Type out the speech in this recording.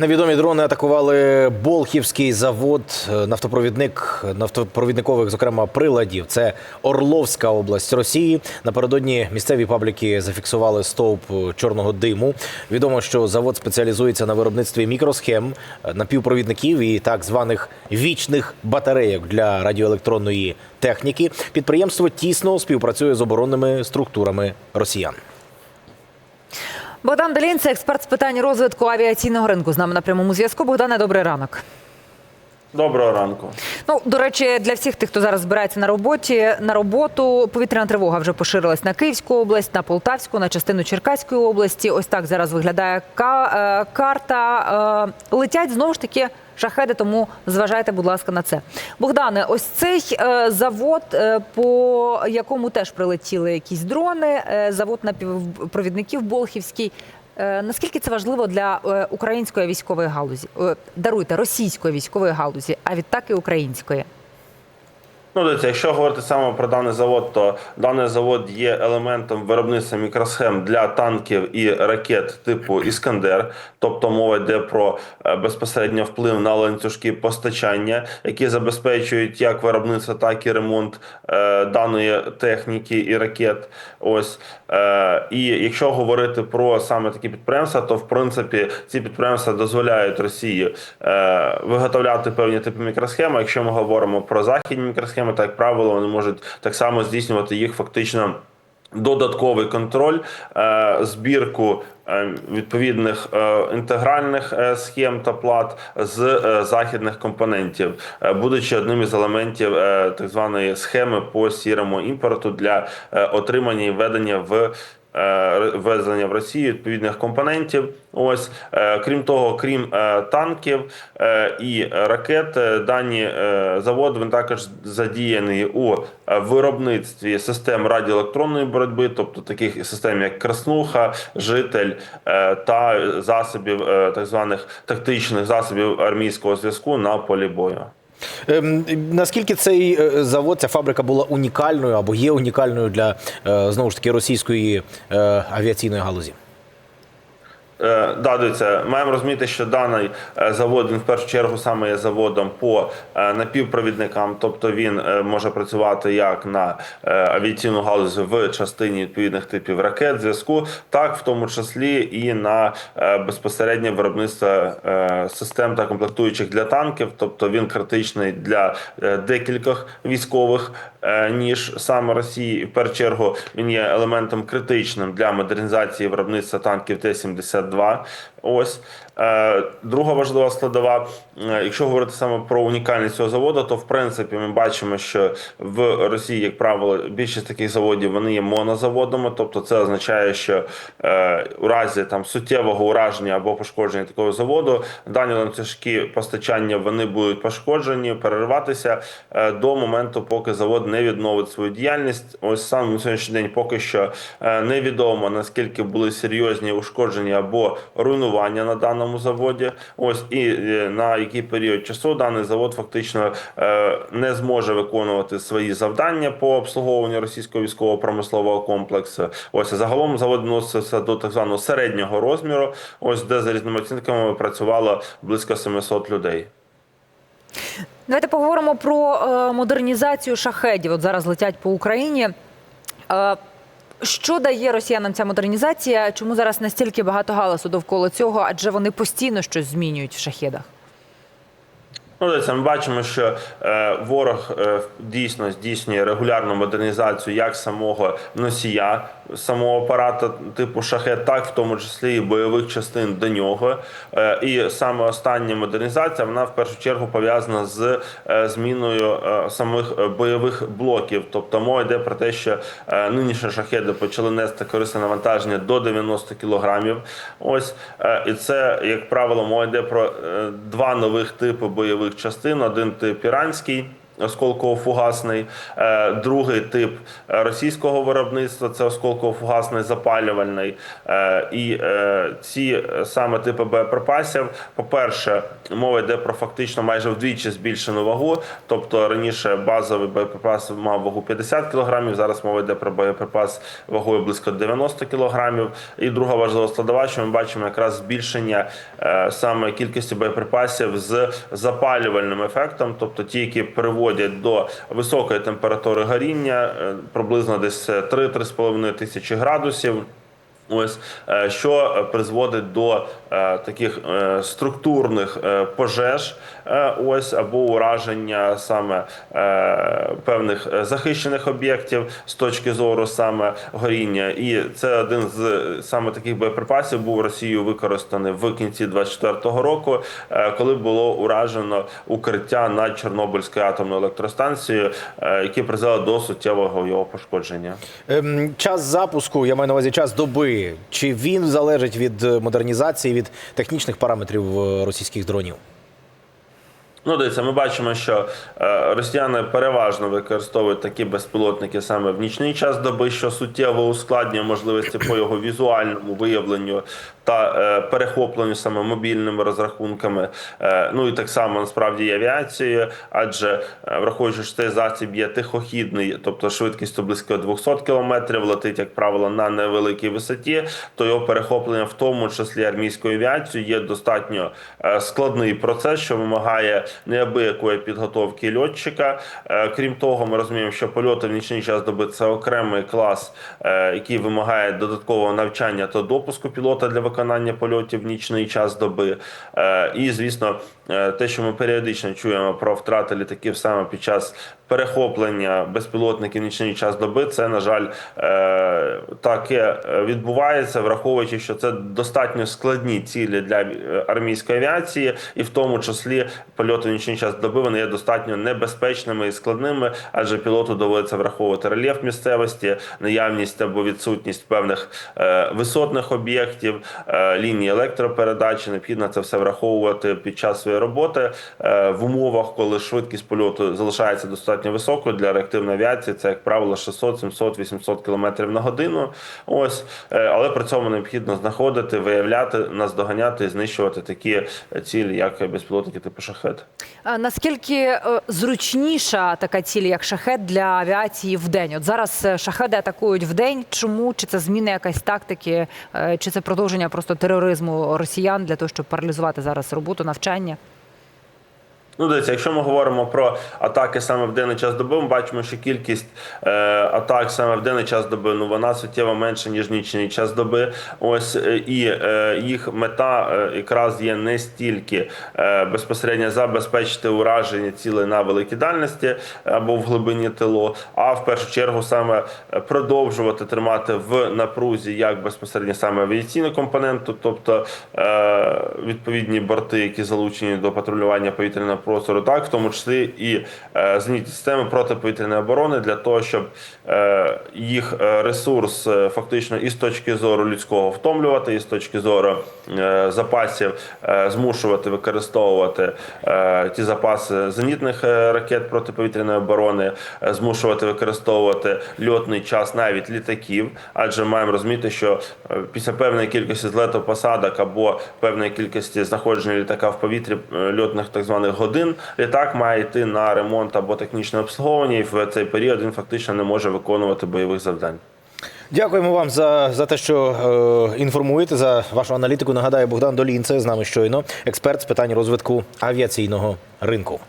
Невідомі дрони атакували Болхівський завод е, нафтопровідник нафтопровідникових, зокрема приладів. Це Орловська область Росії. Напередодні місцеві пабліки зафіксували стовп чорного диму. Відомо, що завод спеціалізується на виробництві мікросхем, е, напівпровідників і так званих вічних батарейок для радіоелектронної техніки. Підприємство тісно співпрацює з оборонними структурами росіян. Богдан Делін, це експерт з питань розвитку авіаційного ринку. З нами на прямому зв'язку. Богдане, добрий ранок. Доброго ранку. Ну до речі, для всіх тих, хто зараз збирається на роботі на роботу, повітряна тривога вже поширилась на Київську область, на Полтавську, на частину Черкаської області. Ось так зараз виглядає е, карта. Е, Летять знову ж таки шахеди, тому зважайте, будь ласка, на це. Богдане, ось цей е, завод, по якому теж прилетіли якісь дрони, завод напівпровідників Болхівський. Е, Наскільки це важливо для е, української військової галузі? Е, Даруйте російської військової галузі, а відтак і української. Ну, дивіться, якщо говорити саме про даний завод, то даний завод є елементом виробництва мікросхем для танків і ракет типу Іскандер. Тобто мова йде про е, безпосередньо вплив на ланцюжки постачання, які забезпечують як виробництво, так і ремонт е, даної техніки і ракет. Ось е, і якщо говорити про саме такі підприємства, то в принципі ці підприємства дозволяють Росії е, виготовляти певні типи мікросхем. Якщо ми говоримо про західні мікросхеми, то так правило вони можуть так само здійснювати їх фактично. Додатковий контроль, е, збірку е, відповідних е, інтегральних схем та плат з західних компонентів, будучи одним із елементів так званої схеми по сірому імпорту для отримання і введення в ввезення в Росію відповідних компонентів. Ось е, крім того, крім е, танків е, і ракет, е, дані е, завод він також задіяний у е, виробництві систем радіоелектронної боротьби, тобто таких систем як Краснуха, Житель е, та засобів е, так званих тактичних засобів армійського зв'язку на полі бою. Ем, Наскільки цей е, завод, ця фабрика була унікальною або є унікальною для е, знову ж таки російської е, авіаційної галузі? Е, Да, дивіться, маємо розуміти, що даний е, завод він в першу чергу саме є заводом по е, напівпровідникам, тобто він може працювати як на авіаційну галузь в частині відповідних типів ракет, зв'язку, так в тому числі і на безпосереднє виробництво систем та комплектуючих для танків, тобто він критичний для декількох військових ніж саме Росії. В першу чергу він є елементом критичним для модернізації виробництва танків Т-72. 52 Ось Е, друга важлива складова. е, Якщо говорити саме про унікальність цього заводу, то в принципі ми бачимо, що в Росії, як правило, більшість таких заводів вони є монозаводами, тобто це означає, що е, у разі там суттєвого ураження або пошкодження такого заводу дані ланцюжки постачання вони будуть пошкоджені, перериватися до моменту, поки завод не відновить свою діяльність. Ось саме на сьогоднішній день поки що невідомо наскільки були серйозні ушкодження або руйнування на даному заводі. Ось і е, на який період часу даний завод фактично е, не зможе виконувати свої завдання по обслуговуванню російського військово-промислового комплексу. Ось загалом завод відносився до так званого середнього розміру. Ось де за різними оцінками працювало близько 700 людей. Давайте поговоримо про е, модернізацію шахедів. От зараз летять по Україні. Що дає росіянам ця модернізація? Чому зараз настільки багато галасу довкола цього? Адже вони постійно щось змінюють в шахедах. Ну, дивіться, ми бачимо, що е, ворог е, дійсно здійснює регулярну модернізацію як самого носія, самого апарата типу шахет, так в тому числі і бойових частин до нього. Е, і саме остання модернізація вона в першу чергу пов'язана з зміною самих бойових блоків. Тобто мова йде про те, що нинішні шахеди почали нести корисне навантаження до 90 кілограмів. Ось і це, як правило, мова йде про два нових типи бойових частин: один тип іранський. Осколково-фугасний. Е, Другий тип е, російського виробництва це осколково-фугасний запалювальний. Е, І ці саме типи боєприпасів, по-перше, мова йде про фактично майже вдвічі збільшену вагу. Тобто раніше базовий боєприпас мав вагу 50 кг, зараз мова йде про боєприпас вагою близько 90 кг. І друга важлива складова, що ми бачимо якраз збільшення саме кількості боєприпасів з запалювальним ефектом, тобто ті, які приводять до високої температури горіння, е, приблизно десь 3-3,5 тисячі градусів. Ось е, що е, призводить до е, таких структурних пожеж, ось або ураження саме певних захищених об'єктів з точки зору саме горіння. І це один з саме таких боєприпасів був Росією використаний в кінці 24-го року, коли було уражено укриття над Чорнобильською атомною електростанцією, е, які призвели до суттєвого його пошкодження. Ем, Час запуску, я маю на увазі час доби. Чи він залежить від е, модернізації, від технічних параметрів е, російських дронів? Ну, дивіться, ми бачимо, що е, росіяни переважно використовують такі безпілотники саме в нічний час доби, що суттєво ускладнює можливості по його візуальному виявленню та е, перехопленню саме мобільними розрахунками. Е, ну і так само насправді і авіацією, адже враховуючи, що цей засіб є тихохідний, тобто швидкістю близько 200 км, летить, як правило, на невеликій висоті, то його перехоплення, в тому числі армійською авіацією, є достатньо складний процес, що вимагає неабиякої підготовки льотчика. Е, Крім того, ми розуміємо, що польоти в нічний час доби це окремий клас, е, який вимагає додаткового навчання та допуску пілота для виконання польотів в нічний час доби. Е, І, звісно, те, що ми періодично чуємо про втрати літаків саме під час перехоплення безпілотників нічний час доби, це, на жаль, таке відбувається, враховуючи, що це достатньо складні цілі для армійської авіації, і в тому числі польоти нічний час доби вони є достатньо небезпечними і складними, адже пілоту доводиться враховувати рельєф місцевості, наявність або відсутність певних е, висотних об'єктів, е, лінії електропередачі. Необхідно це все враховувати під час своєї роботи е, в умовах, коли швидкість польоту залишається достатньо високою для реактивної авіації. Це як правило 600, 700, 800 км на годину. Ось але при цьому необхідно знаходити, виявляти, наздоганяти і знищувати такі цілі, як безпілотники типу шахет. Наскільки е, зручніша така ціль, як шахет для авіації в день? От зараз е, шахеди атакують в день. Чому чи це зміна якась тактики, е, чи це продовження просто тероризму росіян для того, щоб паралізувати зараз роботу, навчання? Ну, дивіться, якщо ми говоримо про атаки саме в денний час доби, ми бачимо, що кількість е, атак саме в денний час доби ну вона суттєво менша ніж нічний час доби. Ось е, і е, їх мета е, якраз є не стільки е, безпосередньо забезпечити ураження цілей на великій дальності або в глибині тилу, а в першу чергу саме е, продовжувати тримати в напрузі як безпосередньо саме авіаційну компоненту, тобто е, відповідні борти, які залучені до патрулювання повітряного простору, так в тому числі і е, зенітні системи протиповітряної оборони для того, щоб е, їх е, ресурс е, фактично і з точки зору людського втомлювати, і з точки зору е, запасів е, змушувати використовувати е, ті запаси зенітних е, ракет протиповітряної оборони, е, змушувати використовувати льотний час навіть літаків, адже маємо розуміти, що е, після певної кількості злету посадок або певної кількості знаходження літака в повітрі льотних так званих годин, літак має йти на ремонт або технічне обслуговування, і в цей період він фактично не може виконувати бойових завдань. Дякуємо вам за, за те, що е, інформуєте за вашу аналітику. Нагадаю, Богдан Долінце з нами щойно, експерт з питань розвитку авіаційного ринку.